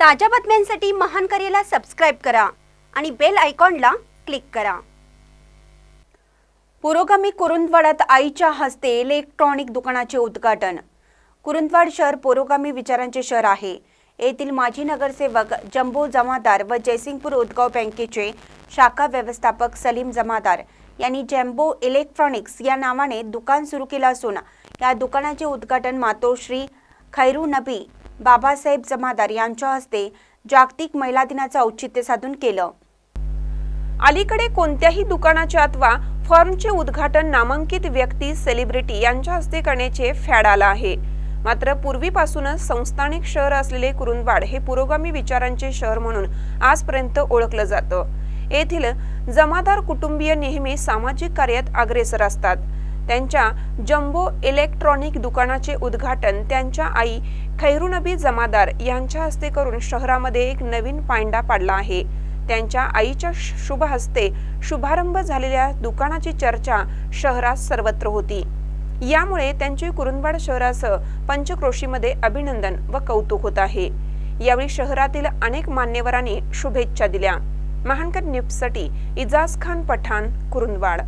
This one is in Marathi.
ताज्या बातम्यांसाठी महान करेला सबस्क्राईब करा आणि बेल आयकॉनला क्लिक करा. पुरोगामी कुरुंदवाडात आईच्या हस्ते इलेक्ट्रॉनिक दुकानाचे उद्घाटन. कुरुंदवाड शहर पुरोगामी विचारांचे शहर आहे. येथील माजी नगरसेवक जंबो जमादार व जयसिंगपूर उदगाव बँकेचे शाखा व्यवस्थापक सलीम जमादार यांनी जम्बो इलेक्ट्रॉनिक्स या नावाने दुकान सुरू केलं असून या दुकानाचे उद्घाटन मातोश्री खैरू नबी बाबासाहेब जमादार यांच्या हस्ते जागतिक महिला दिनाचं औचित्य साधून केलं. अलीकडे कोणत्याही दुकानाचे अथवा फर्मचे उद्घाटन नामांकित व्यक्ती सेलिब्रिटी यांच्या हस्ते करण्याचे फॅड आला आहे. मात्र पूर्वीपासूनच संस्थानिक शहर असलेले कुरुंदवाड हे पुरोगामी विचारांचे शहर म्हणून आजपर्यंत ओळखलं जातं. येथील जमादार कुटुंबीय नेहमी सामाजिक कार्यात अग्रेसर असतात. त्यांच्या जम्बो इलेक्ट्रॉनिक दुकानाचे उद्घाटन त्यांच्या आई खैरुनबी जमादार यांच्या हस्ते करून शहरामध्ये एक नवीन पायंडा पाडला आहे. त्यांच्या आईच्या शुभ हस्ते शुभारंभ झालेल्या दुकानाची चर्चा शहरात सर्वत्र होती. यामुळे त्यांचे कुरुंदवाड शहरासह पंचक्रोशीमध्ये अभिनंदन व कौतुक होत आहे. यावेळी शहरातील अनेक मान्यवरांनी शुभेच्छा दिल्या. महानकर न्यूजसाठी इजाज खान पठाण कुरुंदवाड.